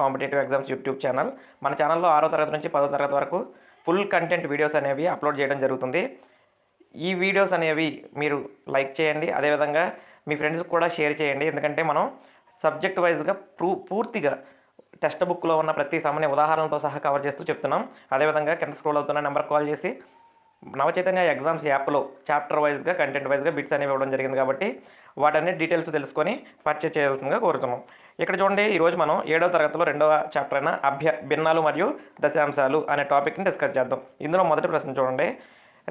Competitive exams YouTube channel. మన ఛానల్లో ఆరో తరగతి నుంచి పదో తరగతి వరకు ఫుల్ కంటెంట్ వీడియోస్ అనేవి అప్లోడ్ చేయడం జరుగుతుంది. ఈ వీడియోస్ అనేవి మీరు లైక్ చేయండి. అదేవిధంగా మీ ఫ్రెండ్స్కి కూడా షేర్ చేయండి. ఎందుకంటే మనం సబ్జెక్ట్ వైజ్గా ప్రూ పూర్తిగా టెక్స్ట్ బుక్లో ఉన్న ప్రతి సమని ఉదాహరణతో సహా కవర్ చేస్తూ చెప్తున్నాం. అదేవిధంగా కింద స్క్రోల్ అవుతున్న నెంబర్ కాల్ చేసి నవచైతన్య ఎగ్జామ్స్ యాప్లో చాప్టర్ వైజ్గా కంటెంట్ వైజ్గా బిట్స్ అనేవి ఇవ్వడం జరిగింది కాబట్టి వాటన్ని డీటెయిల్స్ తెలుసుకొని పర్చేజ్ చేయాల్సిందిగా కోరుతున్నాం. ఇక్కడ చూడండి ఈరోజు మనం ఏడవ తరగతిలో రెండవ చాప్టర్ అయిన అభ్య భిన్నాలు మరియు దశాంశాలు అనే టాపిక్ని డిస్కస్ చేద్దాం. ఇందులో మొదటి ప్రశ్న చూడండి.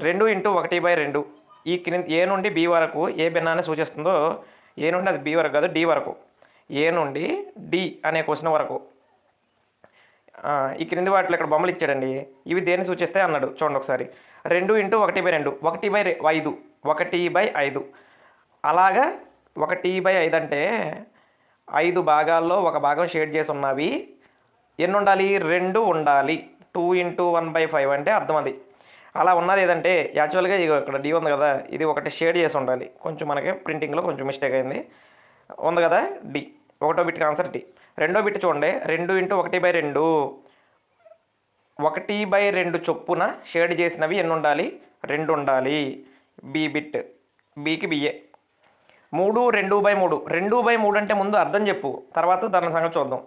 రెండు ఇంటూ ఒకటి బై రెండు ఈ క్రింది ఏ నుండి బి వరకు ఏ భిన్నాన్ని సూచిస్తుందో ఏ నుండి అది బి వరకు కాదు డి వరకు. ఏ నుండి డి అనే క్వశ్చన్ వరకు. ఈ క్రింది వాటిలో ఇక్కడ బొమ్మలు ఇచ్చాడండి. ఇవి దేన్ని సూచిస్తాయి అన్నాడు. చూడండి ఒకసారి. రెండు ఇంటూ ఒకటి బై రెండు ఒకటి బై ఐదు ఒకటి బై ఐదు. అలాగా ఒకటి బై ఐదు అంటే ఐదు భాగాల్లో ఒక భాగం షేడ్ చేసి ఉన్నవి ఎన్ని ఉండాలి రెండు ఉండాలి. Two into one by five అంటే అర్థం అది. అలా ఉన్నది ఏదంటే యాక్చువల్గా ఇగో ఇక్కడ డి ఉంది కదా ఇది ఒకటి షేడ్ చేసి ఉండాలి. కొంచెం మనకి ప్రింటింగ్లో కొంచెం మిస్టేక్ అయింది. ఉంది కదా? డి. ఒకటో బిట్కి ఆన్సర్ డి. రెండో బిట్ చూడండి. రెండు ఇంటూ ఒకటి బై రెండు. ఒకటి బై రెండు చొప్పున షేడ్ చేసినవి ఎన్ని ఉండాలి రెండు ఉండాలి. B bit. బీకి బిఏ. మూడు రెండు బై మూడు. రెండు బై మూడు అంటే ముందు అర్థం చెప్పు. తర్వాత దాని సంగతి చూద్దాం.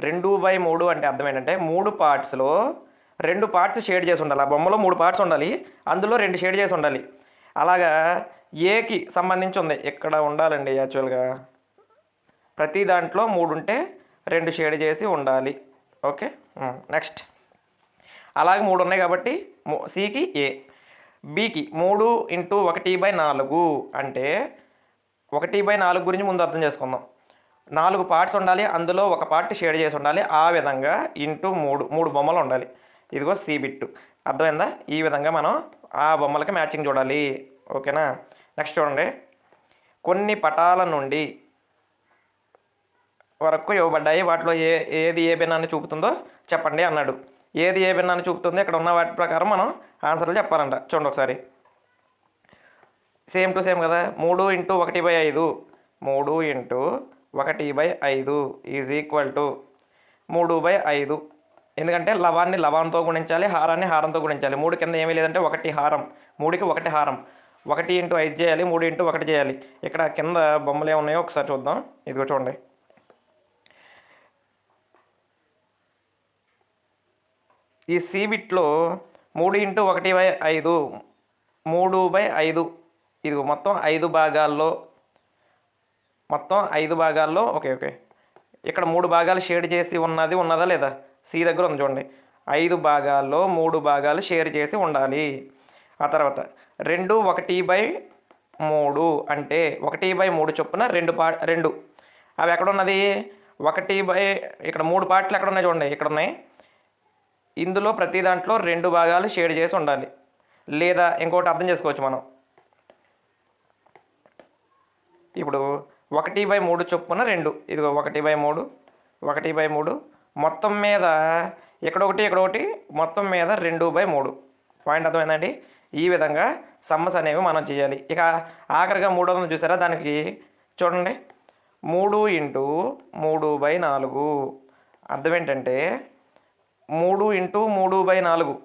రెండు బై మూడు అంటే అర్థం ఏంటంటే మూడు పార్ట్స్లో రెండు పార్ట్స్ షేడ్ చేసి ఉండాలి. ఆ బొమ్మలో మూడు పార్ట్స్ ఉండాలి. అందులో రెండు షేడ్ చేసి ఉండాలి. అలాగా ఏకి సంబంధించి ఉంది. ఇక్కడ ఉండాలండి యాక్చువల్గా ప్రతి దాంట్లో మూడు ఉంటే రెండు షేడ్ చేసి ఉండాలి. ఓకే? నెక్స్ట్ అలాగే మూడు ఉన్నాయి కాబట్టి మూ- సికి ఏ బీకి మూడు ఇంటూ ఒకటి బై నాలుగు. అంటే ఒకటి బై నాలుగు గురించి ముందు అర్థం చేసుకుందాం. నాలుగు పార్ట్స్ ఉండాలి అందులో ఒక పార్ట్ షేడ్ చేసి ఉండాలి. ఆ విధంగా ఇంటూ మూడు మూడు బొమ్మలు ఉండాలి. ఇదిగో సి బిట్టు అర్థమైందా? ఈ విధంగా మనం ఆ బొమ్మలకి మ్యాచింగ్ చూడాలి. ఓకేనా? నెక్స్ట్ చూడండి. కొన్ని పటాల నుండి వరకు ఇవ్వబడ్డాయి. వాటిలో ఏ ఏది ఏ భిన్నాన్ని చూపుతుందో చెప్పండి అన్నాడు. ఏది ఏ భిన్నాన్ని చూపుతుందో? ఇక్కడ ఉన్న వాటి ప్రకారం మనం ఆన్సర్లు చెప్పాలంట. చూడండి ఒకసారి. సేమ్ టు సేమ్ కదా? మూడు ఇంటూ ఒకటి బై ఐదు. మూడు ఇంటూ ఒకటి బై ఐదు ఈజ్ ఈక్వల్ టు మూడు బై ఐదు. ఎందుకంటే లవాన్ని లవాన్తో గుణించాలి హారాన్ని హారంతో గుణించాలి. మూడు కింద ఏమీ లేదంటే ఒకటి హారం. మూడుకి ఒకటి హారం. ఒకటి ఇంటూ ఐదు చేయాలి మూడు ఇంటూ ఒకటి చేయాలి. ఇక్కడ కింద బొమ్మలు ఏమున్నాయో ఒకసారి చూద్దాం. ఇదిగో చూడండి. ఈ సి బిట్లో మూడు ఇంటూ ఒకటి బై ఐదు మూడు బై ఐదు ఇది మొత్తం ఐదు భాగాల్లో మొత్తం ఐదు భాగాల్లో ఓకే ఓకే. ఇక్కడ మూడు భాగాలు షేడ్ చేసి ఉన్నది ఉన్నదా లేదా? సి దగ్గర ఉంది చూడండి. ఐదు భాగాల్లో మూడు భాగాలు షేర్ చేసి ఉండాలి. ఆ తర్వాత రెండు ఒకటి బై మూడు అంటే ఒకటి బై మూడు చొప్పున రెండు పా రెండు. అవి ఎక్కడున్నది? ఒకటి బై ఇక్కడ మూడు పార్ట్లు ఎక్కడ ఉన్నాయి చూడండి. ఇక్కడ ఉన్నాయి ఇందులో ప్రతి దాంట్లో రెండు భాగాలు షేడ్ చేసి ఉండాలి. లేదా ఇంకోటి అర్థం చేసుకోవచ్చు మనం. ఇప్పుడు ఒకటి బై మూడు చొప్పున రెండు. ఇదిగో ఒకటి బై మూడు ఒకటి బై మూడు. మొత్తం మీద ఇక్కడ ఒకటి ఇక్కడ ఒకటి? మొత్తం మీద రెండు బై మూడు. పాయింట్ అర్థమైందండి? ఈ విధంగా సమ్మస్ అనేవి మనం చేయాలి. ఇక ఆఖరిగా మూడు వందలు చూసారా? దానికి చూడండి. మూడు ఇంటూ మూడు బై నాలుగు. అర్థం ఏంటంటే మూడు ఇంటూ మూడు బై నాలుగు.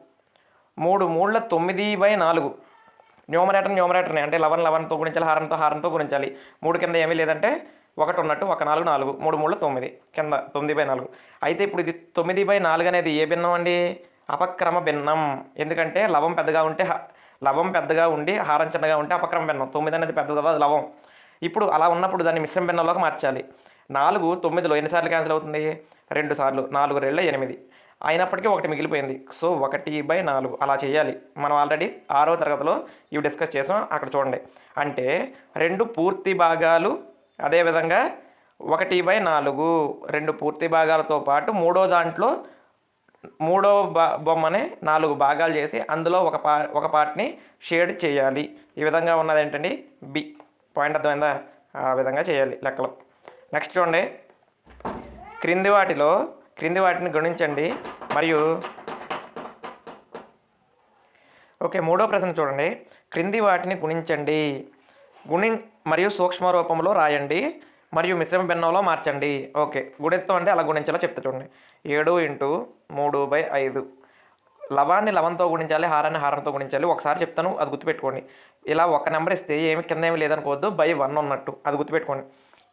మూడు మూడుల తొమ్మిది బై నాలుగు. న్యూమరేటర్ న్యూమరేటర్ని అంటే లెవెన్ లెవెన్తో గుణించాలి హారంతో హారంతో గుణించాలి. మూడు కింద ఏమీ లేదంటే ఒకటి ఉన్నట్టు ఒక నాలుగు నాలుగు. మూడు మూడు తొమ్మిది కింద తొమ్మిది బై నాలుగు. అయితే ఇప్పుడు ఇది తొమ్మిది బై నాలుగు అనేది ఏ భిన్నం అండి? అపక్రమ భిన్నం. ఎందుకంటే లవం పెద్దగా ఉంటే హ- లవం పెద్దగా ఉండి హారం చిన్నగా ఉంటే అపక్రమ భిన్నం. తొమ్మిది అనేది పెద్దది కదా అది లవం. ఇప్పుడు అలా ఉన్నప్పుడు దాన్ని మిశ్రమ భిన్నంలోకి మార్చాలి. నాలుగు తొమ్మిదిలో ఎన్నిసార్లు క్యాన్సిల్ అవుతుంది? రెండు సార్లు. నాలుగు రెండు ఎనిమిది. అయినప్పటికీ ఒకటి మిగిలిపోయింది. సో ఒకటి బై నాలుగు. అలా చేయాలి. మనం ఆల్రెడీ ఆరో తరగతిలో ఇవి డిస్కస్ చేసాం. అక్కడ చూడండి. అంటే రెండు పూర్తి భాగాలు అదేవిధంగా ఒకటి బై నాలుగు రెండు పూర్తి భాగాలతో పాటు మూడో దాంట్లో మూడో బా బొమ్మని నాలుగు భాగాలు చేసి అందులో ఒక పా ఒక పార్ట్ని షేడ్ చేయాలి. ఈ విధంగా ఉన్నది ఏంటండి? బి. పాయింట్ అర్థమైందా? ఆ విధంగా చేయాలి లెక్కలు. నెక్స్ట్ చూడండి. క్రింది వాటిలో క్రింది వాటిని గుణించండి. మరియు ఓకే మూడో ప్రశ్న చూడండి. క్రింది వాటిని గుణించండి. గుణి మరియు సూక్ష్మ రూపంలో రాయండి. మరియు మిశ్రమ భిన్నంలో మార్చండి. ఓకే గుణిత్వం అంటే అలా గుణించాలో చెప్తా చూడండి. ఏడు ఇంటూ మూడు బై ఐదు. లవాన్ని లవంతో గుణించాలి హారాన్ని హారంతో గుణించాలి. ఒకసారి చెప్తాను అది గుర్తుపెట్టుకోండి. ఇలా ఒక నెంబర్ ఇస్తే ఏమి కింద ఏమి లేదనుకోవద్దు బై వన్ ఉన్నట్టు అది గుర్తుపెట్టుకోండి.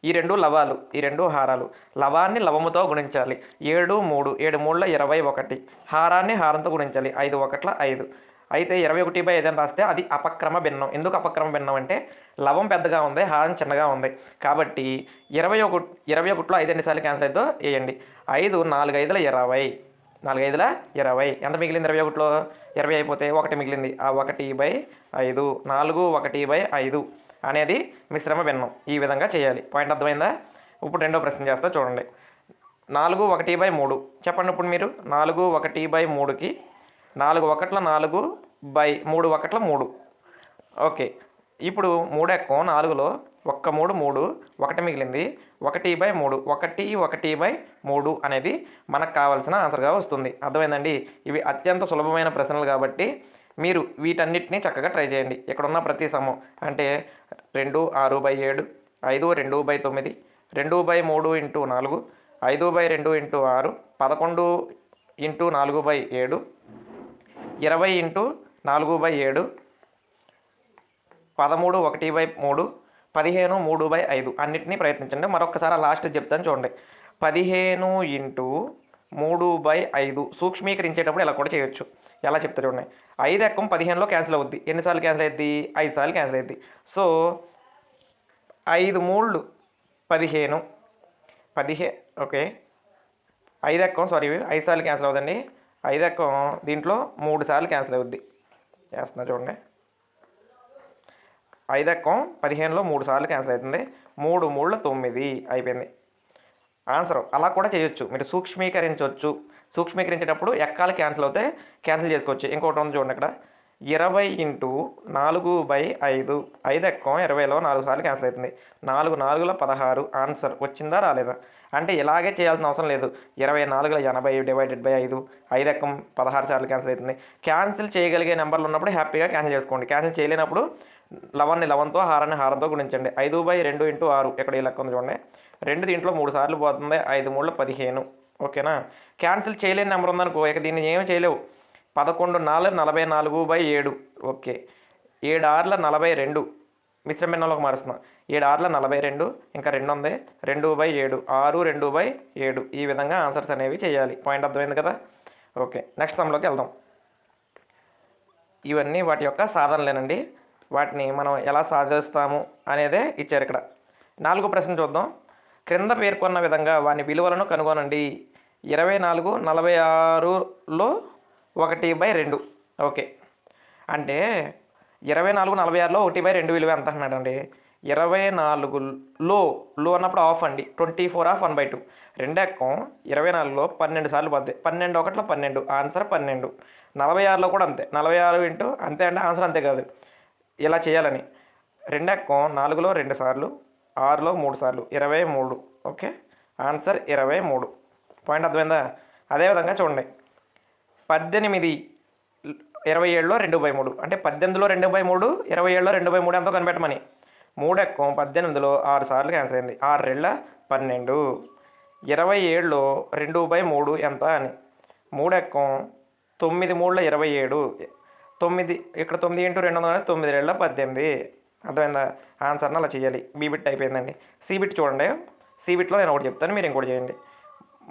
ఈ రెండు లవాలు ఈ రెండు హారాలు లవాన్ని లవముతో గుణించాలి. ఏడు మూడు ఏడు మూడుల ఇరవై ఒకటి. హారాన్ని హారంతో గుణించాలి. ఐదు ఒకట్ల ఐదు. అయితే ఇరవై ఒకటి బై ఏదైనా రాస్తే అది అపక్రమ భిన్నం. ఎందుకు అపక్రమ భిన్నం అంటే లవం పెద్దగా ఉంది హారం చిన్నగా ఉంది. కాబట్టి ఇరవై ఒకటి ఇరవై ఒకటిలో ఐదు ఎన్నిసార్లు క్యాన్సిల్ అవుతుందో వేయండి. ఐదు నాలుగు ఐదుల ఇరవై. నాలుగు ఐదుల ఇరవై. ఎంత మిగిలింది ఇరవై ఒకటిలో? ఇరవై అయిపోతే ఒకటి మిగిలింది. ఆ ఒకటి బై ఐదు. నాలుగు ఒకటి బై ఐదు. అనేది మిశ్రమ భిన్నం ఈ విధంగా చేయాలి. పాయింట్ అర్థమైందా? ఇప్పుడు రెండో ప్రశ్న చేస్తా చూడండి. నాలుగు ఒకటి బై మూడు. చెప్పండి ఇప్పుడు మీరు. నాలుగు ఒకటి బై మూడుకి నాలుగు ఒకట్ల నాలుగు బై మూడు ఒకట్ల మూడు. ఓకే. ఇప్పుడు మూడు ఎక్కువ నాలుగులో ఒక్క మూడు మూడు ఒకటి మిగిలింది. ఒకటి బై మూడు. ఒకటి ఒకటి బై మూడు అనేది మనకు కావాల్సిన ఆన్సర్గా వస్తుంది. అర్థమైందండి? ఇవి అత్యంత సులభమైన ప్రశ్నలు కాబట్టి మీరు వీటన్నిటిని చక్కగా ట్రై చేయండి. ఇక్కడ ఉన్న ప్రతి సమం అంటే రెండు ఆరు బై ఏడు ఐదు రెండు బై తొమ్మిది రెండు బై మూడు ఇంటూ నాలుగు ఐదు బై రెండు ఇంటూ ఆరు పదకొండు ఇంటూ నాలుగు బై ఏడు ఇరవై ఇంటూ నాలుగు బై ఏడు పదమూడు ఒకటి బై మూడు పదిహేను మూడు బై ఐదు. అన్నిటినీ ప్రయత్నించండి. మరొకసారి లాస్ట్ చెప్తాను చూడండి. పదిహేను ఇంటూ మూడు బై ఐదు సూక్ష్మీకరించేటప్పుడు ఇలా కూడా చేయొచ్చు. ఎలా చెప్తారు చూడండి. ఐదు ఎక్కం పదిహేనులో క్యాన్సిల్ అవుద్ది. ఎన్నిసార్లు క్యాన్సిల్ అయ్యిద్ది ఐదు సార్లు క్యాన్సిల్ అయ్యిద్ది సో ఐదు మూళ్ళు పదిహేను పదిహే ఓకే. ఐదు ఎక్కం సారీ ఐదు సార్లు క్యాన్సిల్ అవుతుంది ఐదు ఎక్కం దీంట్లో మూడు సార్లు క్యాన్సిల్ అవుద్ది. చేస్తున్నా చూడండి. ఐదు ఎక్కం పదిహేనులో మూడు సార్లు క్యాన్సిల్ అవుతుంది. మూడు మూడు తొమ్మిది అయిపోయింది. ఆన్సర్. అలా కూడా చేయొచ్చు. మీరు సూక్ష్మీకరించవచ్చు సూక్ష్మీకరించేటప్పుడు ఎక్కాలు క్యాన్సిల్ అవుతే క్యాన్సిల్ చేసుకోవచ్చు. ఇంకోటి ఉంది చూడండి ఇక్కడ ఇరవై ఇంటూ నాలుగు బై ఐదు. ఐదు ఎక్కం ఇరవైలో నాలుగు సార్లు క్యాన్సిల్ అవుతుంది. నాలుగు నాలుగులో పదహారు. ఆన్సర్ వచ్చిందా రాలేదా? అంటే ఇలాగే చేయాల్సిన అవసరం లేదు. ఇరవై నాలుగుల ఎనభై డివైడెడ్ బై ఐదు. ఐదు ఎక్కం పదహారు సార్లు క్యాన్సిల్ అవుతుంది. క్యాన్సిల్ చేయగలిగే నెంబర్లు ఉన్నప్పుడు హ్యాపీగా క్యాన్సిల్ చేసుకోండి. క్యాన్సిల్ చేయలేనప్పుడు లవన్ని లవన్తో హారాన్ని హారంతో గుణించండి. ఐదు బై రెండు ఇంటూ ఆరు. ఇక్కడ ఈ లెక్క ఉంది చూడండి. రెండు దీంట్లో మూడు సార్లు పోతుంది. ఐదు మూడులో పదిహేను. ఓకేనా? క్యాన్సిల్ చేయలేని నెంబర్ ఉందనుకో ఇక దీన్ని ఏమి చేయలేవు. పదకొండు నాలుగు నలభై నాలుగు బై ఏడు. ఓకే. ఏడు ఆరుల నలభై రెండు. మిశ్రమిన్నంలోకి మారుస్తున్నాం. ఏడు ఆరుల నలభై రెండు ఇంకా రెండు ఉంది. రెండు బై ఏడు. ఆరు రెండు బై ఏడు. ఈ విధంగా ఆన్సర్స్ అనేవి చేయాలి. పాయింట్ అర్థమైంది కదా? ఓకే. నెక్స్ట్ సమ్లోకి వెళ్దాం. ఇవన్నీ వాటి యొక్క సాధనలేనండి. వాటిని మనం ఎలా సాధిస్తాము అనేదే ఇచ్చారు ఇక్కడ. నాలుగో ప్రశ్న చూద్దాం. క్రింద పేర్కొన్న విధంగా వాని విలువలను కనుగొనండి. ఇరవై నాలుగు నలభై ఆరులో ఒకటి బై రెండు. ఓకే. అంటే ఇరవై నాలుగు నలభై ఆరులో ఒకటి బై రెండు విలువ ఎంత అంటున్నాడండి ఇరవై నాలుగు లో లో అన్నప్పుడు ఆఫ్ అండి. Twenty four of one by two. రెండక్కం ఇరవై నాలుగులో పన్నెండు సార్లు పద్దే. పన్నెండు ఒకటిలో పన్నెండు. ఆన్సర్ పన్నెండు. నలభై ఆరులో కూడా అంతే. నలభై ఆరు ఇంటూ అంతే అంటే ఆన్సర్ అంతే కాదు. ఇలా చేయాలని. రెండక్కం నాలుగులో రెండు సార్లు ఆరులో మూడు సార్లు ఇరవై మూడు. ఓకే. ఆన్సర్ ఇరవై మూడు. పాయింట్ అర్థమైందా? అదేవిధంగా చూడండి. పద్దెనిమిది ఇరవై ఏడులో రెండు బై మూడు. అంటే పద్దెనిమిదిలో రెండు బై మూడు ఇరవై ఏడులో రెండు బై మూడు ఎంతో కనిపెట్టమని. మూడు పద్దెనిమిదిలో ఆరు సార్లు క్యాన్సిల్ అయింది. ఆరు రెళ్ళ పన్నెండు. ఇరవై ఏడులో రెండు బై మూడు ఎంత అని. మూడు ఎక్కం తొమ్మిది మూడులో ఇరవై ఏడు. తొమ్మిది ఇక్కడ తొమ్మిది ఇంటూ రెండు వందల తొమ్మిది రెళ్ళ పద్దెనిమిది. అర్థమైందా? ఆన్సర్ని అలా చేయాలి. బీబిట్ అయిపోయిందండి. సీబిట్ చూడండి. సీబిట్లో నేను ఒకటి చెప్తాను మీరు ఇంకోటి చేయండి.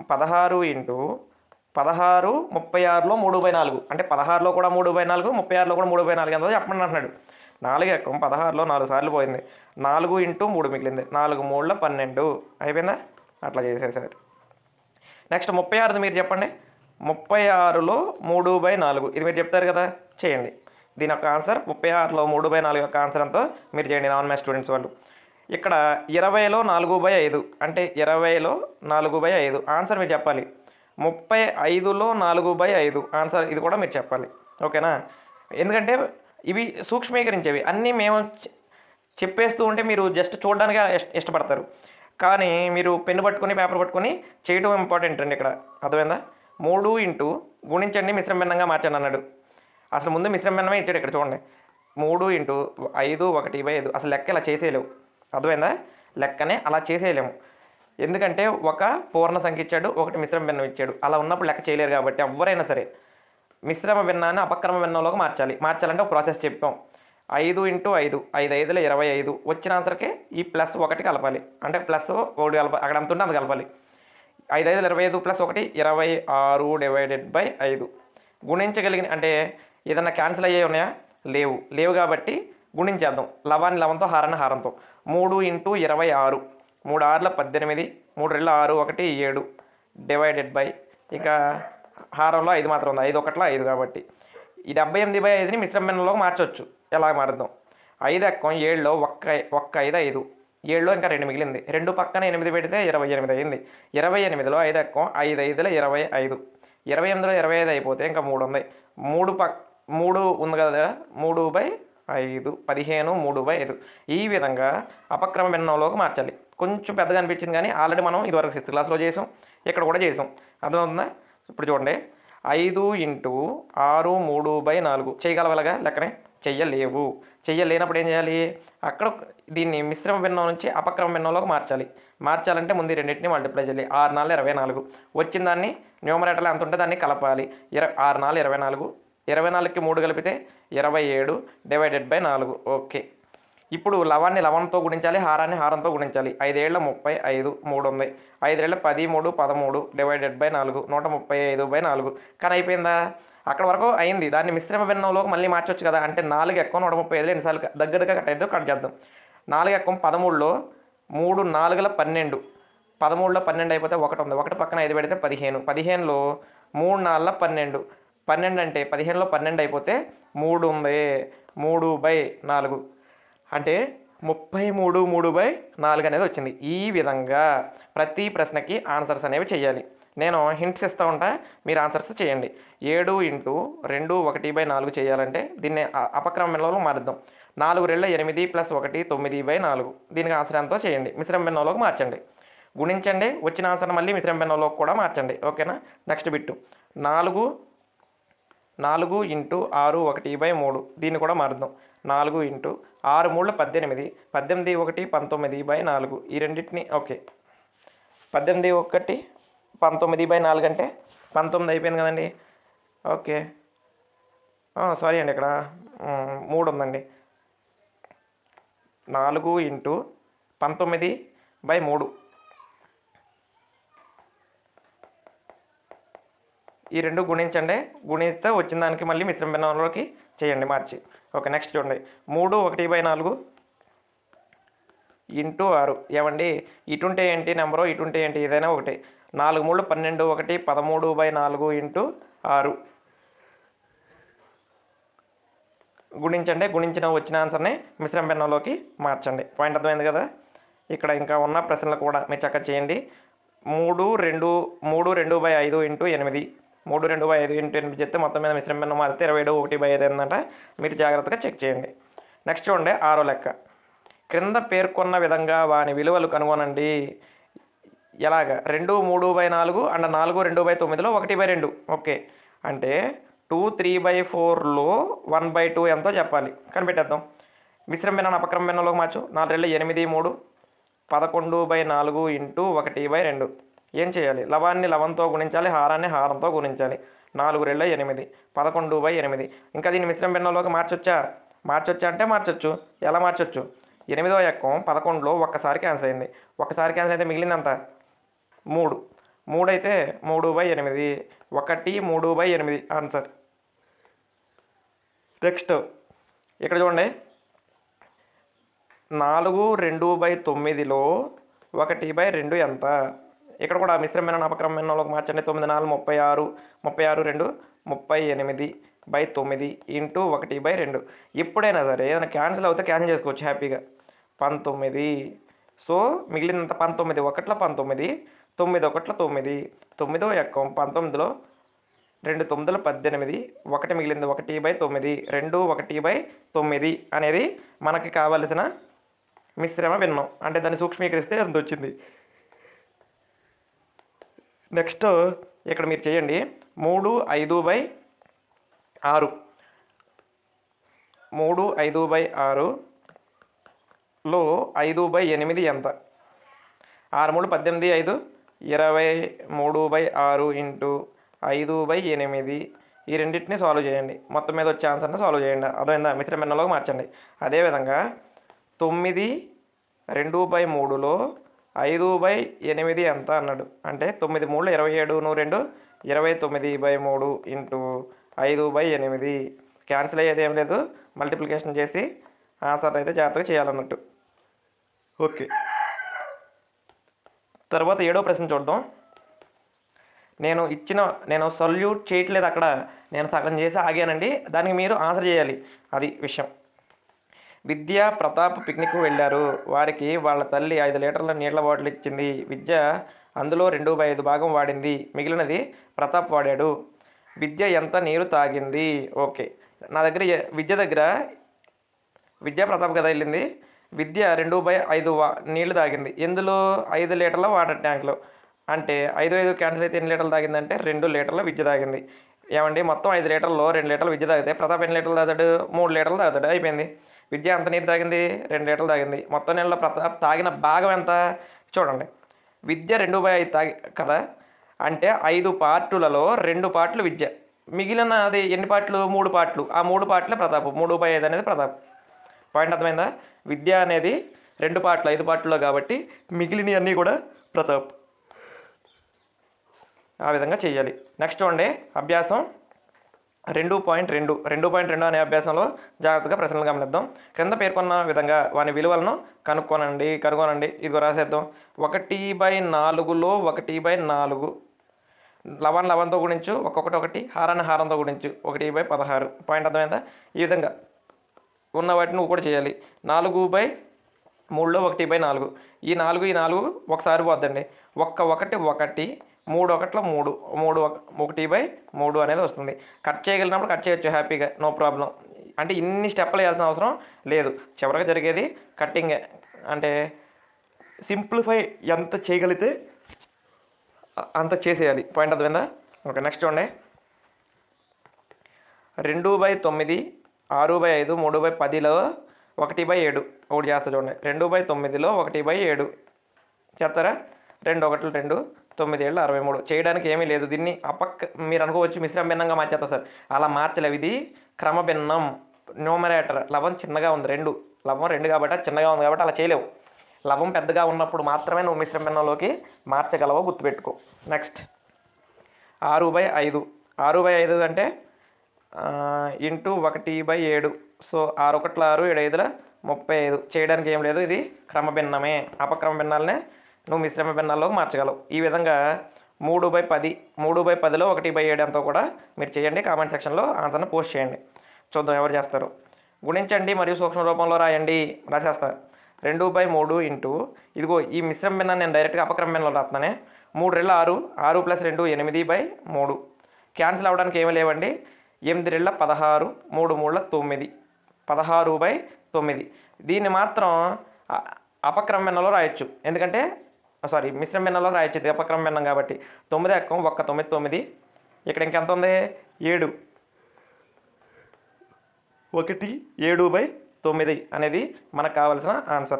పదహారు ఇంటూ పదహారు ముప్పై ఆరులో మూడు బై నాలుగు. అంటే పదహారులో కూడా మూడు బై నాలుగు ముప్పై ఆరులో కూడా మూడు బై నాలుగు ఎంత చెప్పండి అంటున్నాడు. నాలుగు ఎక్కం పదహారులో నాలుగు సార్లు పోయింది. నాలుగు ఇంటూ మూడు మిగిలింది. నాలుగు మూడులో పన్నెండు. అయిపోయిందా? అట్లా చేసేసారు. నెక్స్ట్ ముప్పై ఆరుది మీరు చెప్పండి. ముప్పై ఆరులో మూడు బై నాలుగు. ఇది మీరు చెప్తారు కదా? చేయండి. దీని యొక్క ఆన్సర్ ముప్పై ఆరులో మూడు బై నాలుగు యొక్క ఆన్సర్ అంతా మీరు చేయండి నాన్ మ్యాథ్స్ స్టూడెంట్స్ వాళ్ళు. ఇక్కడ ఇరవైలో నాలుగు బై ఐదు. అంటే ఇరవైలో నాలుగు బై ఐదు. ఆన్సర్ మీరు చెప్పాలి. ముప్పై ఐదులో నాలుగు బై ఐదు. ఆన్సర్ ఇది కూడా మీరు చెప్పాలి. ఓకేనా? ఎందుకంటే ఇవి సూక్ష్మీకరించేవి. అన్నీ మేము చెప్పేస్తూ ఉంటే మీరు జస్ట్ చూడడానికి ఇష్టపడతారు. కానీ మీరు పెన్ను పట్టుకొని పేపర్ పట్టుకొని చేయడం ఇంపార్టెంట్ అండి ఇక్కడ. అర్థమైందా? మూడు ఇంటూ గుణించండి మిశ్రమ భిన్నంగా మార్చండి అన్నాడు. అసలు ముందు మిశ్రమ భిన్నమే ఇచ్చాడు ఇక్కడ చూడండి. మూడు ఇంటూ ఐదు ఒకటి బై ఐదు. అసలు లెక్క ఇలా చేసేయలేవు. అర్థమైందా? లెక్కనే అలా చేసేయలేము. ఎందుకంటే ఒక పూర్ణ సంఖ్య ఇచ్చాడు ఒకటి మిశ్రమ భిన్నం ఇచ్చాడు. అలా ఉన్నప్పుడు లెక్క చేయలేరు కాబట్టి ఎవరైనా సరే మిశ్రమ భిన్నాన్ని అపక్రమ భిన్నంలోకి మార్చాలి. మార్చాలంటే ఒక ప్రాసెస్ చెప్పాం. ఐదు ఇంటూ ఐదు ఐదు ఐదులో ఇరవై ఐదు. వచ్చిన ఆన్సర్కే ఈ ప్లస్ ఒకటి కలపాలి. అంటే ప్లస్ ఒకటి కలపాలి అక్కడ అంత ఉంటే అంత కలపాలి. ఐదు ఐదు ఇరవై ఐదు ప్లస్ ఒకటి ఇరవై ఆరు డివైడెడ్ బై ఐదు. గుణించగలిగిన అంటే ఏదన్నా క్యాన్సిల్ అయ్యే ఉన్నాయా? లేవు. లేవు కాబట్టి గుణించేద్దాం. లవాన్ని లవంతో హారాన్ని హారంతో. మూడు ఇంటూ ఇరవై ఆరు. మూడు ఆరుల పద్దెనిమిది మూడు రెండు ఆరు ఒకటి ఏడు. డివైడెడ్ బై ఇంకా హారంలో ఐదు మాత్రం ఉంది. ఐదు ఒకట్లో ఐదు కాబట్టి. ఈ డెబ్బై ఎనిమిది బై ఐదుని మిశ్రమ మార్చవచ్చు ఎలా మారుద్దాం? ఐదు అక్కం ఏడులో ఒక్క ఒక్క ఐదు ఐదు. ఏడులో ఇంకా రెండు మిగిలింది. రెండు పక్కన ఎనిమిది పెడితే ఇరవై ఎనిమిది అయింది. ఇరవై ఎనిమిదిలో ఐదు అక్కం ఐదు ఐదులో ఇరవై ఐదు. ఇరవై ఎనిమిదిలో ఇరవై ఐదు అయిపోతే ఇంకా మూడు ఉంది. మూడు పక్ మూడు ఉంది కదా మూడు బై ఐదు పదిహేను మూడు బై ఐదు. ఈ విధంగా అపక్రమ భిన్నంలోకి మార్చాలి కొంచెం పెద్దగా అనిపించింది కానీ ఆల్రెడీ మనం ఇదివరకు సిక్స్త్ క్లాస్లో చేసాం. ఇక్కడ కూడా చేసాం. అర్థమవుతుందా? ఇప్పుడు చూడండి. ఐదు ఇంటూ ఆరు మూడు బై నాలుగు. చేయగలవలగా? లెక్కనే. చెయ్యలేవు. చెయ్యలేనప్పుడు ఏం చేయాలి? అక్కడ దీన్ని మిశ్రమ భిన్నం నుంచి అపక్రమ భిన్నంలోకి మార్చాలి. మార్చాలంటే ముందు రెండింటిని మల్టిప్లై చేయాలి. ఆరు నాలుగు ఇరవై నాలుగు. వచ్చిన దాన్ని న్యూమరేటర్లో ఎంత ఉంటే దాన్ని కలపాలి. ఇర ఆరు నాలుగు ఇరవై నాలుగు. ఇరవై నాలుగుకి మూడు కలిపితే ఇరవై ఏడు డివైడెడ్ బై నాలుగు. ఓకే. ఇప్పుడు లవాన్ని లవన్తో గుణించాలి హారాన్ని హారంతో గుణించాలి. ఐదేళ్ళ ముప్పై ఐదు మూడు ఉంది. ఐదేళ్ళ పది మూడు పదమూడు డివైడెడ్ బై నాలుగు నూట ముప్పై ఐదు బై నాలుగు. కానీ అయిపోయిందా? అక్కడ వరకు అయింది. దాన్ని మిశ్రమ భిన్నంలోకి మళ్ళీ మార్చొచ్చు కదా. అంటే నాలుగు ఎక్కువ నూట ముప్పై ఐదులో ఎన్నిసార్లు దగ్గరగా కట్ అయితే కట్ చేద్దాం. నాలుగు ఎక్కువ పదమూడులో మూడు నాలుగుల పన్నెండు. పదమూడులో పన్నెండు అయిపోతే ఒకటి ఉంది. ఒకటి పక్కన ఐదు పెడితే పదిహేను. పదిహేనులో మూడు నాలుగుల పన్నెండు. పన్నెండు అంటే పదిహేనులో పన్నెండు అయిపోతే మూడు ఉంది మూడు బై నాలుగు. అంటే ముప్పై మూడు మూడు బై నాలుగు అనేది వచ్చింది. ఈ విధంగా ప్రతి ప్రశ్నకి ఆన్సర్స్ అనేవి చేయాలి నేను హింట్స్ ఇస్తూ ఉంటా మీరు ఆన్సర్స్ చేయండి. ఏడు ఇంటూ రెండు ఒకటి బై నాలుగు చేయాలంటే దీన్ని అపక్రమంలో మారుద్దాం. నాలుగు రెళ్ళ ఎనిమిది ప్లస్ ఒకటి తొమ్మిది బై నాలుగు. దీనికి ఆన్సర్ ఎంతో చేయండి. మిశ్రమ భిన్నంలోకి మార్చండి. గుణించండి. వచ్చిన ఆన్సర్ మళ్ళీ మిశ్రమ భిన్నంలోకి కూడా మార్చండి. ఓకేనా? Next bit. నాలుగు నాలుగు ఇంటూ ఆరు ఒకటి బై మూడు. దీన్ని కూడా మారుద్దాం. నాలుగు ఇంటూ ఆరు మూడు పద్దెనిమిది పద్దెనిమిది ఒకటి పంతొమ్మిది బై నాలుగు. ఈ రెండింటిని ఓకే. పద్దెనిమిది ఒకటి పంతొమ్మిది బై నాలుగు అంటే పంతొమ్మిది అయిపోయింది కదండి. ఓకే. సారీ అండి ఇక్కడ. మూడు ఉందండి. నాలుగు ఇంటూ పంతొమ్మిది బై మూడు. ఈ రెండు గుణించండి. గుణిస్తే వచ్చిన దానికి మళ్ళీ మిశ్రమ భిన్నంలోకి చేయండి మార్చి. ఓకే నెక్స్ట్ చూడండి. మూడు ఒకటి బై నాలుగు ఇంటూ ఆరు. ఏమండి ఇటుంటే ఏంటి నెంబరు? ఇటుంటే ఏంటి? ఏదైనా ఒకటి. నాలుగు మూడు పన్నెండు ఒకటి పదమూడు బై నాలుగు ఇంటూ ఆరు. గుణించండి. గుణించిన వచ్చిన ఆన్సర్ని మిశ్రమ భిన్నంలోకి మార్చండి. పాయింట్ అర్థమైంది కదా? ఇక్కడ ఇంకా ఉన్న ప్రశ్నలు కూడా మీరు చక్కగా చేయండి. మూడు రెండు మూడు రెండు బై ఐదు ఇంటూ ఎనిమిది. మూడు రెండు బై ఐదు ఇంటూ ఎనిమిది చెప్తే మొత్తం మీద మిశ్రమ భిన్నం మారితే ఇరవై ఏడు ఒకటి బై ఐదు ఏంటంట మీరు జాగ్రత్తగా చెక్ చేయండి. నెక్స్ట్ చూడండి ఆరో లెక్క. క్రింద పేర్కొన్న విధంగా వాని విలువలు కనుగొనండి. ఎలాగ? రెండు మూడు బై నాలుగు అండ్ నాలుగు రెండు బై తొమ్మిదిలో ఒకటి బై రెండు. ఓకే. అంటే టూ త్రీ బై ఫోర్లో వన్ బై టూ ఎంతో చెప్పాలి. కనిపెట్టేద్దాం. మిశ్రమ భిన్నాన్ని అపక్రమ భిన్నంలోకి మార్చు. నాలుగు రెండు ఎనిమిది మూడు. పదకొండు బై నాలుగు ఇంటూ ఒకటి బై రెండు. ఏం చేయాలి? లవాన్ని లవంతో గుణించాలి హారాన్ని హారంతో గుణించాలి. నాలుగు రెండు ఎనిమిది పదకొండు బై ఎనిమిది. ఇంకా దీన్ని మిశ్రమ భిన్నంలోకి మార్చొచ్చా? మార్చొచ్చా అంటే మార్చొచ్చు. ఎలా మార్చొచ్చు? ఎనిమిదో ఎక్కం పదకొండులో ఒక్కసారి క్యాన్సిల్ అయింది. ఒక్కసారి క్యాన్సిల్ అయితే మిగిలిందంత? మూడు. మూడు అయితే మూడు బై ఎనిమిది. ఒకటి మూడు బై ఎనిమిది. ఆన్సర్. నెక్స్ట్. ఇక్కడ చూడండి. నాలుగు రెండు బై తొమ్మిదిలో ఒకటి బై రెండు ఎంత? ఇక్కడ కూడా మిశ్రమైన అపక్రమ భిన్నంలోకి మార్చండి. తొమ్మిది నాలుగు ముప్పై ఆరు ముప్పై ఆరు రెండు ముప్పై ఎనిమిది బై తొమ్మిది ఇంటూ ఒకటి బై రెండు. ఎప్పుడైనా సరే ఏదైనా క్యాన్సిల్ అవుతే క్యాన్సిల్ చేసుకోవచ్చు హ్యాపీగా. పంతొమ్మిది. సో మిగిలినంత పంతొమ్మిది ఒకట్ల పంతొమ్మిది తొమ్మిది ఒకట్ల తొమ్మిది తొమ్మిదో ఎక్కం పంతొమ్మిదిలో రెండు తొమ్మిదిల పద్దెనిమిది ఒకటి మిగిలింది ఒకటి బై తొమ్మిది రెండు ఒకటి బై తొమ్మిది అనేది మనకి కావలసిన మిశ్రమ భిన్నం. అంటే దాన్ని సూక్ష్మీకరిస్తే అంత వచ్చింది నెక్స్ట్ ఇక్కడ మీరు చేయండి. మూడు ఐదు బై ఆరు. మూడు ఐదు బై ఆరులో ఐదు బై ఎనిమిది ఎంత? ఆరు మూడు పద్దెనిమిది ఐదు. ఇరవై మూడు బై ఆరు ఇంటూ ఐదు బై ఎనిమిది. ఈ రెండింటిని సాల్వ్ చేయండి. మొత్తం మీద వచ్చే ఆన్సర్ని సాల్వ్ చేయండి. అర్థమైందా? మిశ్రమ భిన్నంలోకి మార్చండి. అదేవిధంగా తొమ్మిది రెండు బై మూడులో ఐదు బై ఎనిమిది ఎంత అన్నాడు? అంటే తొమ్మిది మూడు ఇరవై ఏడు నువ్వు రెండు ఇరవై తొమ్మిది బై మూడు ఇంటూ ఐదు బై ఎనిమిది. క్యాన్సిల్ అయ్యేది ఏం లేదు. మల్టిప్లికేషన్ చేసి ఆన్సర్ అయితే జాగ్రత్తగా చేయాలన్నట్టు. ఓకే. తర్వాత ఏడో ప్రశ్న చూద్దాం. నేను ఇచ్చిన నేను సొల్యూట్ చేయట్లేదు అక్కడ. నేను సగం చేసి ఆగానండి. దానికి మీరు ఆన్సర్ చేయాలి. అది విషయం. విద్య ప్రతాప్ పిక్నిక్ వెళ్ళారు. వారికి వాళ్ళ తల్లి ఐదు లీటర్ల నీళ్ళ బాటిల్ ఇచ్చింది. విద్య అందులో రెండు బై ఐదు భాగం వాడింది. మిగిలినది ప్రతాప్ వాడాడు. విద్య ఎంత నీరు తాగింది? ఓకే. నా దగ్గర విద్య దగ్గర విద్యా ప్రతాప్ కదా వెళ్ళింది. విద్య రెండు బై ఐదు వా నీళ్ళు తాగింది. ఇందులో ఐదు లీటర్ల వాటర్ ట్యాంక్లో అంటే ఐదు ఐదు క్యాన్సిల్ అయితే ఎన్ని లీటర్లు తాగిందంటే రెండు లీటర్ల విద్య తాగింది. ఏమండి? మొత్తం ఐదు లీటర్లో రెండు లీటర్లు విద్య తాగితే ప్రతాప్ ఎన్ని లీటర్లు తాగుతాడు? మూడు లీటర్లు తాగుతాడు? అయిపోయింది. విద్య ఎంత నీరు తాగింది? రెండు లీటర్లు తాగింది. మొత్తం నీళ్ళలో ప్రతాప్ తాగిన భాగం ఎంత? చూడండి. విద్య రెండు బై ఐదు తాగి కదా? అంటే ఐదు పార్టులలో రెండు పార్ట్లు విద్య. మిగిలిన అది ఎన్ని పార్ట్లు? మూడు పార్ట్లు. ఆ మూడు పార్ట్లే ప్రతాప్. మూడు బై ఐదు అనేది ప్రతాప్. పాయింట్ అర్థమైందా? విద్య అనేది రెండు పార్ట్లు ఐదు పార్ట్లో కాబట్టి మిగిలినవి అన్నీ కూడా ప్రతాప్. ఆ విధంగా చేయాలి. నెక్స్ట్ చూడండి. అభ్యాసం రెండు పాయింట్ రెండు రెండు పాయింట్ రెండు అనే అభ్యాసంలో జాగ్రత్తగా ప్రశ్నలు గమనిద్దాం. క్రింద పేర్కొన్న విధంగా వాని విలువలను కనుక్కోనండి కనుగొనండి. ఇదిగో రాసేద్దాం. ఒకటి బై నాలుగులో ఒకటి బై నాలుగు. లవన్ లవన్తో గుణించు ఒక్కొక్కటి ఒకటి హారాన్ని హారంతో గుణించు ఒకటి బై పదహారు. పాయింట్ అర్థమైందా? ఈ విధంగా ఉన్న వాటిని నువ్వు కూడా చేయాలి. నాలుగు బై మూడులో ఒకటి బై నాలుగు. ఈ నాలుగు ఈ నాలుగు ఒకసారి పోద్దండి. ఒక్క ఒకటి ఒకటి మూడు ఒకటిలో మూడు మూడు ఒక- ఒకటి బై మూడు అనేది వస్తుంది. కట్ చేయగలిగినప్పుడు కట్ చేయొచ్చు హ్యాపీగా నో ప్రాబ్లం. అంటే ఇన్ని స్టెప్లు వేయాల్సిన అవసరం లేదు. చివరిగా జరిగేది కట్టింగే. అంటే సింప్లిఫై ఎంత చేయగలిగితే అంత చేసేయాలి. పాయింట్ అర్థమైందా? ఓకే నెక్స్ట్ చూడండి. రెండు బై తొమ్మిది ఆరు బై ఐదు మూడు బై పదిలో ఒకటి బై ఏడు. ఒకటి చేస్తా చూడండి. రెండు బై తొమ్మిదిలో ఒకటి బై ఏడు. చేస్తారా? రెండు ఒకటి రెండు. తొమ్మిది ఏళ్ళు అరవై మూడు. చేయడానికి ఏమీ లేదు. దీన్ని అపక్ మీరు అనుకోవచ్చు మిశ్రమ భిన్నంగా మార్చేస్తా సార్. అలా మార్చలేవు. ఇది క్రమభిన్నం. న్యూమరేటర్. లవం చిన్నగా ఉంది. రెండు. లవం రెండు కాబట్టి చిన్నగా ఉంది కాబట్టి అలా చేయలేవు. లవం పెద్దగా ఉన్నప్పుడు మాత్రమే నువ్వు మిశ్రమ భిన్నంలోకి మార్చగలవో గుర్తుపెట్టుకో. నెక్స్ట్. ఆరు బై ఐదు. ఆరు బై ఐదు అంటే ఇంటూ ఒకటి బై ఏడు. సో ఆరు ఒకట్ల ఆరు ఏడు ఐదుల ముప్పై ఐదు. చేయడానికి ఏం లేదు. ఇది క్రమభిన్నమే. అపక్రమ భిన్నాలనే నువ్వు మిశ్రమ భిన్నాల్లోకి మార్చగలవు. ఈ విధంగా మూడు బై పది మూడు బై పదిలో ఒకటి బై ఏడు ఎంతో కూడా మీరు చేయండి. కామెంట్ సెక్షన్లో ఆన్సర్ను పోస్ట్ చేయండి. చూద్దాం ఎవరు చేస్తారు. గుణించండి మరియు సూక్ష్మ రూపంలో రాయండి. రాసేస్తా. రెండు బై మూడు ఇంటూ ఇదిగో ఈ మిశ్రమ భిన్నాన్ని నేను డైరెక్ట్గా అపక్రమ భిన్నలో రాస్తున్నానే మూడు రెళ్ళ ఆరు ఆరు ప్లస్ రెండు ఎనిమిది బై మూడు. క్యాన్సిల్ అవ్వడానికి ఏమీ లేవండి. ఎనిమిది రెళ్ళ పదహారు మూడు మూడుల తొమ్మిది. పదహారు బై తొమ్మిది. దీన్ని మాత్రం అపక్రమ భిన్నంలో రాయొచ్చు. ఎందుకంటే సారీ మిశ్రమ భిన్నంలో రాయొచ్చు. దీపక్రమ భిన్నం కాబట్టి. తొమ్మిది అక్కం ఒక్క తొమ్మిది తొమ్మిది. ఇక్కడ ఇంకెంత ఉంది ఏడు. ఒకటి ఏడు బై తొమ్మిది అనేది మనకు కావాల్సిన ఆన్సర్.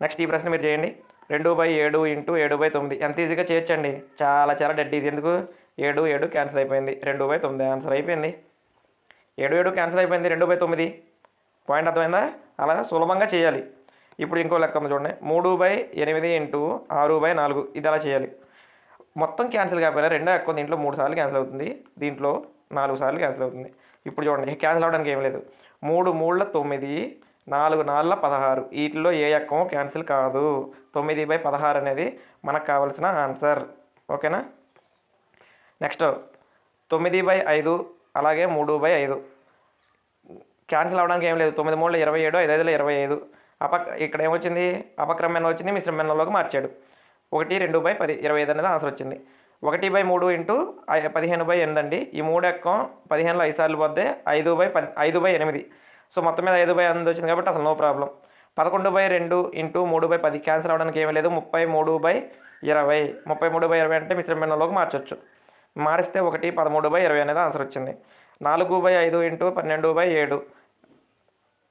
నెక్స్ట్ ఈ ప్రశ్న మీరు చేయండి. రెండు బై ఏడు ఇంటూ ఏడు బై తొమ్మిది. ఎంత ఈజీగా చేయొచ్చండి? చాలా చాలా డెడ్ ఈజీ. ఎందుకు? ఏడు ఏడు క్యాన్సిల్ అయిపోయింది. రెండు బై తొమ్మిది ఆన్సర్ అయిపోయింది. ఏడు ఏడు క్యాన్సిల్ అయిపోయింది. రెండు బై తొమ్మిది. పాయింట్ అర్థమైందా? అలా సులభంగా చేయాలి. ఇప్పుడు ఇంకో లెక్క ఉంది చూడండి. మూడు బై ఎనిమిది ఇంటూ ఆరు బై నాలుగు. ఇది అలా చేయాలి? మొత్తం క్యాన్సిల్ కాకపోయినా రెండో ఎక్కువ దీంట్లో మూడు సార్లు క్యాన్సిల్ అవుతుంది. దీంట్లో నాలుగు సార్లు క్యాన్సిల్ అవుతుంది. ఇప్పుడు చూడండి క్యాన్సిల్ అవ్వడానికి ఏం లేదు. మూడు మూడుల తొమ్మిది నాలుగు నాలుగుల పదహారు. వీటిలో ఏ ఎక్కమో క్యాన్సిల్ కాదు. తొమ్మిది బై పదహారు అనేది మనకు కావాల్సిన ఆన్సర్. ఓకేనా? నెక్స్ట్ తొమ్మిది బై ఐదు అలాగే మూడు బై ఐదు. క్యాన్సిల్ అవ్వడానికి ఏం లేదు. తొమ్మిది మూడులో ఇరవై ఏడు ఐదు ఐదులో ఇరవై ఐదు. అపక్ ఇక్కడ ఏమొచ్చింది? అపక్రమణ వచ్చింది మిశ్రమణలోకి మార్చాడు. ఒకటి రెండు బై పది ఇరవై ఐదు అనేది ఆన్సర్ వచ్చింది. ఒకటి బై మూడు ఇంటూ పదిహేను బై ఎనిమిది అండి. ఈ మూడు ఎక్కం పదిహేనులో ఐదు సార్లు పోతే ఐదు బై పది ఐదు బై ఎనిమిది. సో మొత్తం మీద ఐదు బై ఎనిమిది వచ్చింది కాబట్టి అసలు నో ప్రాబ్లం. పదకొండు బై రెండు ఇంటూ మూడు బై పది క్యాన్సర్ అవడానికి ఏమీ లేదు. ముప్పై మూడు బై ఇరవై. ముప్పై మూడు బై ఇరవై అంటే మిశ్రమణలోకి మార్చొచ్చు. మారిస్తే ఒకటి పదమూడు బై ఇరవై అనేది ఆన్సర్ వచ్చింది. నాలుగు బై ఐదు ఇంటూ పన్నెండు బై ఏడు.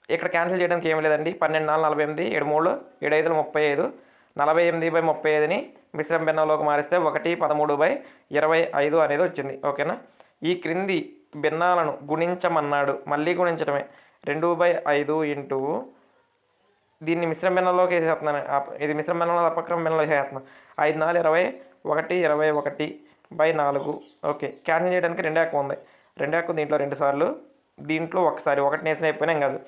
ఇక్కడ క్యాన్సిల్ చేయడానికి ఏం లేదండి. పన్నెండు నాలుగు నలభై ఎనిమిది ఏడు మూడు ఏడు ఐదులు ముప్పై ఐదు నలభై ఎనిమిది బై ముప్పై ఐదుని మిశ్రమ భిన్నంలోకి మారిస్తే ఒకటి పదమూడు బై ఇరవై ఐదు అనేది వచ్చింది. ఓకేనా? ఈ క్రింది భిన్నాలను గుణించమన్నాడు. మళ్ళీ గుణించడమే రెండు బై ఐదు ఇంటూ దీన్ని మిశ్రమ భిన్నంలోకి వేసేస్తున్నాను. ఇది మిశ్రమ భిన్నంలో అపక్రమ భిన్నంలో వేసేస్తున్నాను ఐదు నాలుగు ఇరవై ఒకటి ఇరవై ఒకటి బై నాలుగు. ఓకే. క్యాన్సిల్ చేయడానికి రెండే ఎక్కువ ఉంది. రెండే ఎక్కువ దీంట్లో రెండు సార్లు. దీంట్లో ఒకసారి. ఒకటి నేసిన అయిపోయినా కాదు.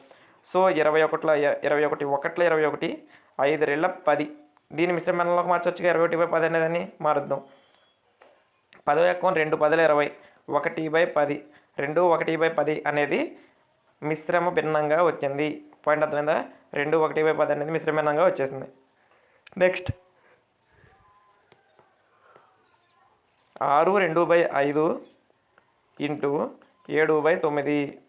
సో ఇరవై ఒకటిలో ఇరవై ఒకటి ఒకటిలో ఇరవై ఒకటి ఐదు రెళ్ళ పది. దీని మిశ్రమంలోకి భిన్నంలోకి మార్చొచ్చుగా ఇరవై ఒకటి బై పది అనేదాన్ని మారుద్దాం. పదో ఎక్కువ రెండు పదుల ఇరవై ఒకటి బై పది. రెండు ఒకటి బై పది అనేది మిశ్రమ భిన్నంగా వచ్చింది. పాయింట్ అర్థమైందా? రెండు ఒకటి బై పది అనేది మిశ్రమ భిన్నంగా వచ్చేసింది. నెక్స్ట్. ఆరు రెండు బై ఐదు ఇంటూ ఏడు బై తొమ్మిది.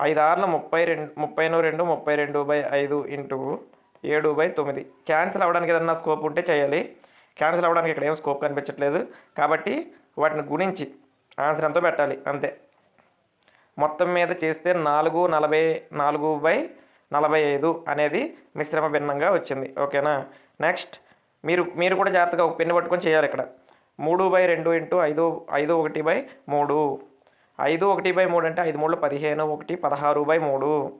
ఐదు ఆరుల ముప్పై రెండు ముప్పైను రెండు ముప్పై రెండు బై ఐదు ఇంటూ ఏడు బై తొమ్మిది. క్యాన్సిల్ అవ్వడానికి ఏదన్నా స్కోప్ ఉంటే చేయాలి. క్యాన్సిల్ అవ్వడానికి ఇక్కడ ఏం స్కోప్ కనిపించట్లేదు. కాబట్టి వాటిని గుణించి ఆన్సర్ ఎంతో పెట్టాలి. అంతే. మొత్తం మీద చేస్తే నాలుగు నలభై నాలుగు బై నలభై ఐదు అనేది మిశ్రమ భిన్నంగా వచ్చింది. ఓకేనా? నెక్స్ట్ మీరు మీరు కూడా జాగ్రత్తగా ఒక పెన్ను పట్టుకొని చేయాలి ఇక్కడ. మూడు బై రెండు ఇంటూ ఐదు ఐదు ఒకటి బై మూడు. ఐదు ఒకటి బై మూడు అంటే ఐదు మూడు పదిహేను ఒకటి పదహారు బై మూడు.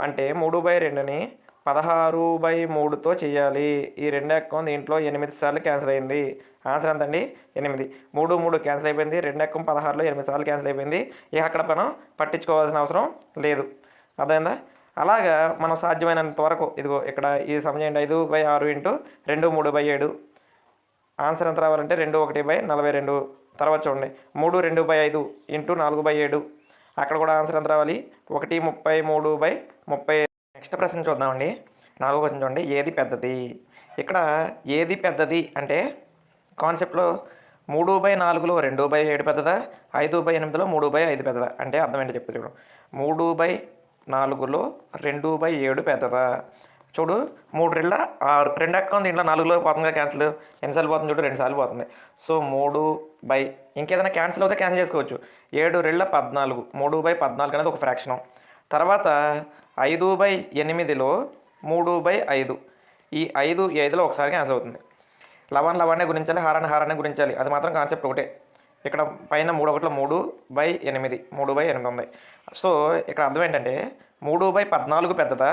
అంటే మూడు బై రెండుని పదహారు బై మూడుతో చేయాలి. ఈ రెండు ఎక్కం దీంట్లో ఎనిమిది సార్లు క్యాన్సిల్ అయింది. ఆన్సర్ ఎంతండి? ఎనిమిది. మూడు మూడు క్యాన్సిల్ అయిపోయింది. రెండు ఎక్కం పదహారులో ఎనిమిది సార్లు క్యాన్సిల్ అయిపోయింది. ఇక అక్కడ మనం పట్టించుకోవాల్సిన అవసరం లేదు. అర్థమైందా? అలాగా మనం సాధ్యమైనంత వరకు ఇదిగో ఇక్కడ ఈ సమయం ఐదు బై ఆరు ఇంటూ రెండు మూడు బై ఏడు. ఆన్సర్ ఎంత రావాలంటే రెండు ఒకటి బై నలభై రెండు. తర్వాత చూడండి మూడు రెండు బై ఐదు ఇంటూ నాలుగు బై ఏడు. అక్కడ కూడా ఆన్సర్ ఎంత రావాలి? ఒకటి ముప్పై మూడు బై ముప్పై నెక్స్ట్ ప్రశ్న చూద్దామండి. నాలుగో క్వశ్చన్ చూడండి ఏది పెద్దది? ఇక్కడ ఏది పెద్దది అంటే కాన్సెప్ట్లో మూడు బై నాలుగులో రెండు బై ఏడు పెద్దదా? ఐదు బై ఎనిమిదిలో మూడు బై ఐదు పెద్దదా? అంటే అర్థం ఏంటో చెప్తా చూడండి మూడు బై నాలుగులో రెండు బై ఏడు పెద్దదా? చూడు మూడు రెళ్ళ ఆరు రెండు అక్క దీంట్లో నాలుగులో పోతుంది కదా క్యాన్సిల్ ఎన్నిసార్లు పోతుంది చూడు రెండుసార్లు పోతుంది. సో మూడు బై ఇంకేదైనా క్యాన్సిల్ అవుతే క్యాన్సిల్ చేసుకోవచ్చు. ఏడు రెళ్ళ పద్నాలుగు మూడు బై పద్నాలుగు అనేది ఒక ఫ్రాక్షను తర్వాత ఐదు బై ఎనిమిదిలో మూడు బై ఐదు. ఈ ఐదు ఈ ఐదులో ఒకసారి క్యాన్సిల్ అవుతుంది. లవన్ లవాన్ని గురించాలి హారాన్ని హారాన్ని గురించాలి అది మాత్రం కాన్సెప్ట్ ఒకటే. ఇక్కడ పైన మూడు ఒకటిలో మూడు బై ఎనిమిది మూడు బై ఎనిమిది ఉంది. సో ఇక్కడ అర్థం ఏంటంటే మూడు బై పద్నాలుగు పెద్దదా?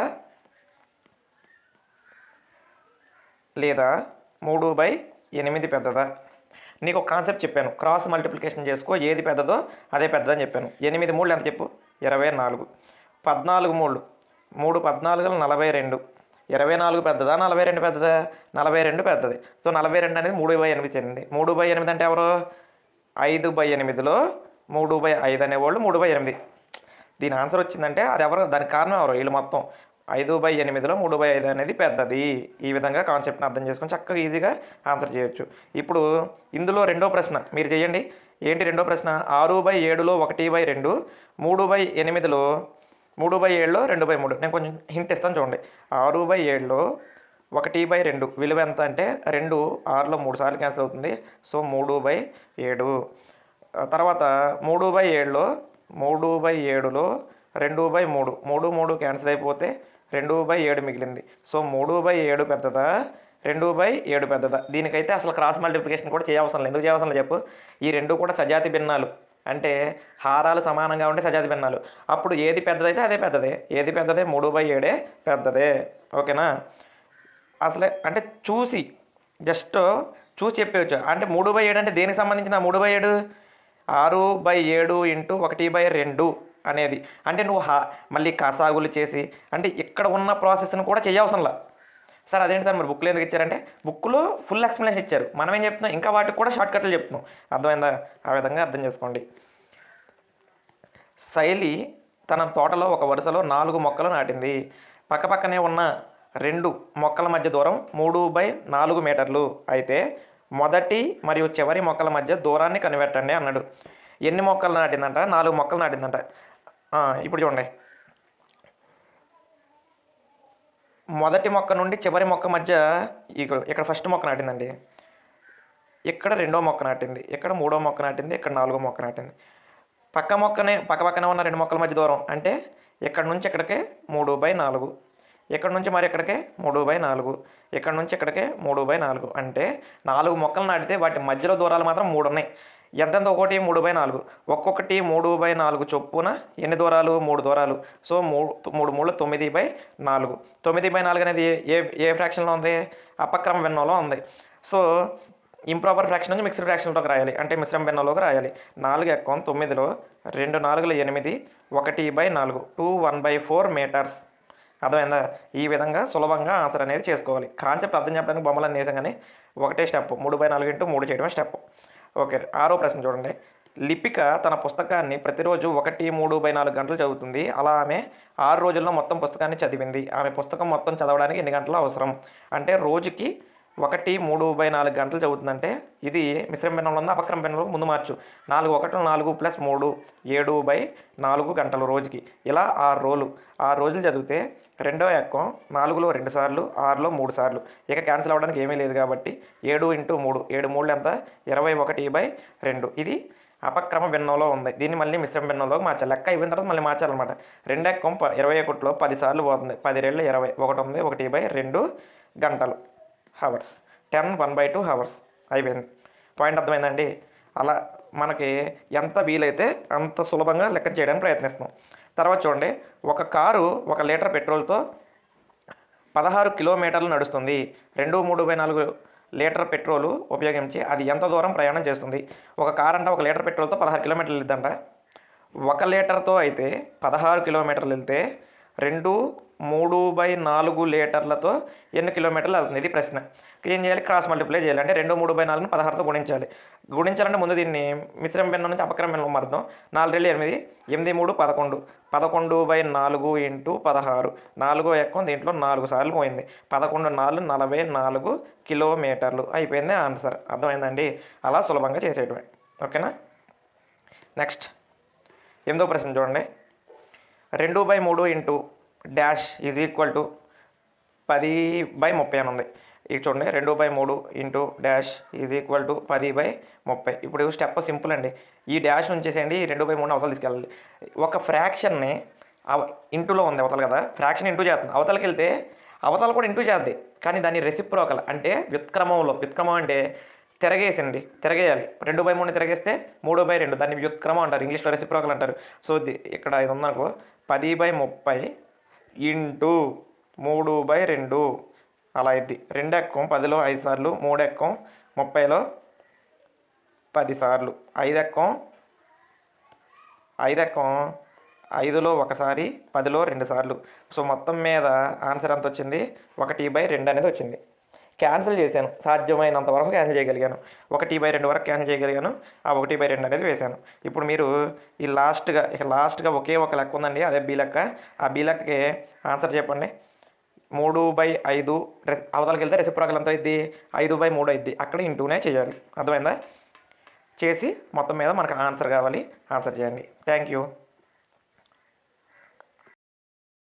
లేదా మూడు బై ఎనిమిది పెద్దదా? నీకు ఒక కాన్సెప్ట్ చెప్పాను. క్రాస్ మల్టిప్లికేషన్ చేసుకో. ఏది పెద్దదో అదే పెద్దదని చెప్పాను. ఎనిమిది మూడు ఎంత చెప్పు? ఇరవై నాలుగు. పద్నాలుగు మూడు మూడు పద్నాలుగు నలభై రెండు. ఇరవై నాలుగు పెద్దదా? నలభై రెండు పెద్దదా? నలభై రెండు పెద్దది. సో నలభై రెండు అనేది మూడు బై ఎనిమిది చెందింది మూడు బై ఎనిమిది అంటే ఎవరు? ఐదు బై ఎనిమిదిలో మూడు బై ఐదు అనేవాళ్ళు మూడు బై ఎనిమిది. దీని ఆన్సర్ వచ్చిందంటే అది ఎవరు? దానికి కారణం ఎవరు? వీళ్ళు మొత్తం. ఐదు బై ఎనిమిదిలో మూడు బై ఐదు అనేది పెద్దది. ఈ విధంగా కాన్సెప్ట్ని అర్థం చేసుకొని చక్కగా ఈజీగా ఆన్సర్ చేయొచ్చు. ఇప్పుడు ఇందులో రెండో ప్రశ్న మీరు చేయండి. ఏంటి రెండో ప్రశ్న? ఆరు బై ఏడులో ఒకటి బై రెండు మూడు బై ఎనిమిదిలో మూడు బై ఏడులో రెండు బై మూడు. నేను కొంచెం హింట్ ఇస్తాను చూడండి. ఆరు బై ఏడులో ఒకటి బై రెండు విలువ ఎంత అంటే రెండు ఆరులో మూడు సార్లు క్యాన్సిల్ అవుతుంది. సో మూడు బై ఏడు. తర్వాత మూడు బై ఏడులో మూడు బై ఏడులో రెండు బై మూడు. మూడు మూడు క్యాన్సిల్ అయిపోతే రెండు బై ఏడు మిగిలింది. సో మూడు బై ఏడు పెద్దదా? రెండు బై ఏడు పెద్దదా? దీనికైతే అసలు క్రాస్ మల్టిప్లికేషన్ కూడా చేయవసరం లేదు. ఎందుకు చేయవసరం లేదు చెప్పు? ఈ రెండు కూడా సజాతి భిన్నాలు. అంటే హారాలు సమానంగా ఉంటే సజాతి భిన్నాలు. అప్పుడు ఏది పెద్దదైతే అదే పెద్దదే. ఏది పెద్దదే? మూడు బై ఏడే పెద్దదే. ఓకేనా? అసలే అంటే చూసి జస్ట్ చూసి చెప్పవచ్చు అంటే మూడు బై ఏడు అంటే దేనికి సంబంధించిన మూడు బై ఏడు? ఆరు బై ఏడు ఇంటూ ఒకటి బై రెండు. అనేది. అంటే నువ్వు హా మళ్ళీ కసాగులు చేసి అంటే ఇక్కడ ఉన్న ప్రాసెస్ని కూడా చేయవసరంలా. సార్ అదేంటి సార్ మరి బుక్లో ఎందుకు ఇచ్చారంటే బుక్లో ఫుల్ ఎక్స్ప్లెనేషన్ ఇచ్చారు. మనం ఏం చెప్తున్నాం? ఇంకా వాటికి కూడా షార్ట్ కట్లు చెప్తున్నాం. అర్థమైందా? ఆ విధంగా అర్థం చేసుకోండి. శైలి తన తోటలో ఒక వరుసలో నాలుగు మొక్కలు నాటింది. పక్కపక్కనే ఉన్న రెండు మొక్కల మధ్య దూరం మూడు బై నాలుగు మీటర్లు. అయితే మొదటి మరియు చివరి మొక్కల మధ్య దూరాన్ని కనిపెట్టండి అన్నాడు. ఎన్ని మొక్కలు నాటిందంట? నాలుగు మొక్కలు నాటిందంట. ఇప్పుడు చూడండి. మొదటి మొక్క నుండి చివరి మొక్క మధ్య ఇక్కడ ఫస్ట్ మొక్క నాటిందండి. ఇక్కడ రెండో మొక్క నాటింది. ఇక్కడ మూడో మొక్క నాటింది. ఇక్కడ నాలుగో మొక్క నాటింది. పక్క మొక్కనే పక్క పక్కనే ఉన్న రెండు మొక్కల మధ్య దూరం అంటే ఇక్కడ నుంచి ఇక్కడికే మూడు బై నాలుగు. ఇక్కడ నుంచి మరి ఇక్కడికే మూడు బై నాలుగు. ఇక్కడ నుంచి ఇక్కడికే మూడు బై నాలుగు. అంటే నాలుగు మొక్కలు నాటితే వాటి మధ్యలో దూరాలు మాత్రం మూడు ఉన్నాయి ఎంతెంత ఒకటి మూడు బై నాలుగు. ఒక్కొక్కటి మూడు బై నాలుగు చొప్పున ఎన్ని దూరాలు మూడు దూరాలు సో మూడు మూడు మూడు తొమ్మిది బై నాలుగు. తొమ్మిది బై నాలుగు అనేది ఏ ఏ ఫ్రాక్షన్లో ఉంది? అపక్రమ భిన్నంలో ఉంది. సో ఇంప్రాపర్ ఫ్రాక్షన్ నుంచి మిక్స్డ్ ఫ్రాక్షన్లోకి రాయాలి. అంటే మిశ్రమ భిన్నంలోకి రాయాలి. నాలుగు ఎక్కం తొమ్మిదిలో రెండు నాలుగులు ఎనిమిది ఒకటి బై నాలుగు. Two one by four metres. అర్థమైందా? ఈ విధంగా సులభంగా ఆన్సర్ అనేది చేసుకోవాలి. కాన్సెప్ట్ అర్థం చెప్పడానికి బొమ్మలు అనేసాం కానీ ఒకటే స్టెప్. మూడు బై నాలుగు ఇంటూ మూడు చేయడమే స్టెప్. ఓకే ఆరో ప్రశ్న చూడండి. లిపిక తన పుస్తకాన్ని ప్రతిరోజు ఒకటి మూడు బై నాలుగు గంటలు చదువుతుంది. అలా ఆమె ఆరు రోజుల్లో మొత్తం పుస్తకాన్ని చదివింది. ఆమె పుస్తకం మొత్తం చదవడానికి ఎన్ని గంటలు అవసరం? అంటే రోజుకి ఒకటి మూడు బై నాలుగు గంటలు చదువుతుందంటే ఇది మిశ్రమ భిన్నంలో ఉంది? అపక్రమ భిన్నంలో ముందు మార్చు. నాలుగు ఒకటి నాలుగు ప్లస్ మూడు ఏడు బై నాలుగు గంటలు రోజుకి. ఇలా ఆరు రోజులు. ఆరు రోజులు చదివితే రెండో ఎక్కం నాలుగులో రెండు సార్లు ఆరులో మూడు సార్లు. ఇక క్యాన్సిల్ అవ్వడానికి ఏమీ లేదు కాబట్టి ఏడు ఇంటూ మూడు. ఏడు మూడు ఎంత? ఇరవై ఒకటి బై రెండు. ఇది అపక్రమ భిన్నంలో ఉంది. దీన్ని మళ్ళీ మిశ్రమ భిన్నంలోకి మార్చాలి. లెక్క అయిపోయిన తర్వాత మళ్ళీ మార్చాలన్నమాట. రెండెక్కం ప ఇరవై ఒకటిలో పది సార్లు పోతుంది. పది రెండు ఇరవై. ఒకటి ఉంది. ఒకటి బై రెండు గంటలు. Hours ten one by two hours అయిపోయింది. పాయింట్ అర్థమైందండి? అలా మనకి ఎంత వీలైతే అంత సులభంగా లెక్క చేయడానికి ప్రయత్నిస్తాం తర్వాత చూడండి. ఒక కారు ఒక లీటర్ పెట్రోల్తో పదహారు కిలోమీటర్లు నడుస్తుంది. రెండు మూడు బై నాలుగు లీటర్ పెట్రోలు ఉపయోగించి అది ఎంత దూరం ప్రయాణం చేస్తుంది? ఒక కార్ అంటే ఒక లీటర్ పెట్రోల్తో పదహారు కిలోమీటర్లు వెళ్తుందంట. ఒక లీటర్తో అయితే పదహారు కిలోమీటర్లు వెళ్తే రెండు మూడు బై నాలుగు లీటర్లతో ఎన్ని కిలోమీటర్లు వెళ్తుంది? ఇది ప్రశ్న. ఏం చేయాలి? క్రాస్ మల్టిప్లై చేయాలి. అంటే రెండు మూడు బై నాలుగుని పదహారుతో గుణించాలి. గుణించాలంటే ముందు దీన్ని మిశ్రమ భిన్నం నుంచి అపక్రమ భిన్నం మార్దాం నాలుగు రెండు ఎనిమిది ఎనిమిది మూడు పదకొండు. పదకొండు బై నాలుగు ఇంటూ పదహారు. నాలుగో ఎక్కం దీంట్లో నాలుగు సార్లు పోయింది. పదకొండు నాలుగు నలభై నాలుగు కిలోమీటర్లు. అయిపోయింది ఆన్సర్. అర్థమైందండి? అలా సులభంగా చేసేయటమే ఓకేనా? నెక్స్ట్. ఎనిమిదో ప్రశ్న చూడండి. రెండు బై మూడు into dash is equal to పది బై ముప్పై అని ఉంది. ఇది చూడండి రెండు బై మూడు into dash is equal to పది బై ముప్పై. ఇప్పుడు స్టెప్ సింపుల్ అండి. ఈ డాష్ ఉంచేసేయండి రెండు బై మూడు అవతల తీసుకెళ్ళాలి. ఒక ఫ్రాక్షన్ని ఇంటూలో ఉంది అవతల కదా ఫ్రాక్షన్ ఇంటూ చేస్తుంది. అవతలకి వెళ్తే అవతల కూడా ఇంటూ చేద్ది. కానీ దాన్ని రెసిప్రోకల్ అంటే వ్యుత్క్రమంలో వ్యుత్క్రమం అంటే తిరగేసండి తిరగేయాలి. రెండు బై మూడు తిరగేస్తే మూడు బై రెండు. దాన్ని వ్యుత్క్రమం అంటారు. ఇంగ్లీష్లో రెసిప్రోకల్ అంటారు. సో ది- ఇక్కడ ఇది ఉందనుకో పది బై ముప్పై ఇంటూ మూడు బై రెండు. అలా అయింది రెండు ఎక్కం పదిలో ఐదు సార్లు మూడు ఎక్కం ముప్పైలో పది సార్లు. ఐదు ఎక్కం ఐదు ఎక్కం ఐదులో ఒకసారి పదిలో రెండు సార్లు. సో మొత్తం మీద ఆన్సర్ ఎంత వచ్చింది? ఒకటి బై రెండు అనేది వచ్చింది. క్యాన్సిల్ చేశాను. సాధ్యమైనంత వరకు క్యాన్సిల్ చేయగలిగాను. ఒకటి బై రెండు వరకు క్యాన్సిల్ చేయగలిగాను. ఆ ఒకటి బై రెండు అనేది వేశాను. ఇప్పుడు మీరు ఈ లాస్ట్గా ఇక లాస్ట్గా ఒకే ఒక లెక్క ఉందండి. అదే బి లెక్క. ఆ బి లెక్కకి ఆన్సర్ చెప్పండి. మూడు బై ఐదు రెస్ అవతలకి వెళ్తే రెసిప్రాకల్ ఎంత అయింది ఐదు బై మూడు అయింది అక్కడ ఇంటూనే చేయాలి. అర్థమైందా? చేసి మొత్తం మీద మనకు ఆన్సర్ కావాలి. ఆన్సర్ చేయండి. Thank you